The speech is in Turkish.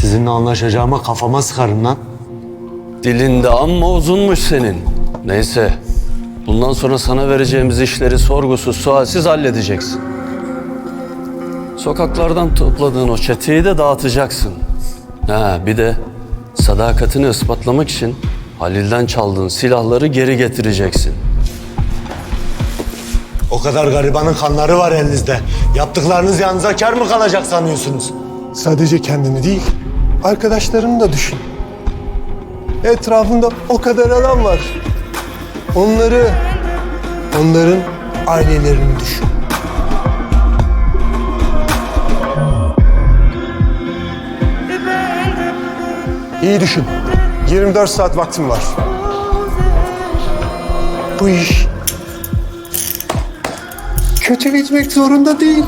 Sizinle anlaşacağıma kafama sıkarım lan. Dilin de amma uzunmuş senin. Neyse. Bundan sonra sana vereceğimiz işleri sorgusuz sualsiz halledeceksin. Sokaklardan topladığın o çeteyi de dağıtacaksın. Ha, bir de sadakatini ispatlamak için Halil'den çaldığın silahları geri getireceksin. O kadar garibanın kanları var elinizde. Yaptıklarınız yanınıza kar mı kalacak sanıyorsunuz? Sadece kendini değil, arkadaşlarını da düşün. Etrafında o kadar adam var. Onları, onların ailelerini düşün. İyi düşün. 24 saat vaktim var. Bu iş kötü bitmek zorunda değil.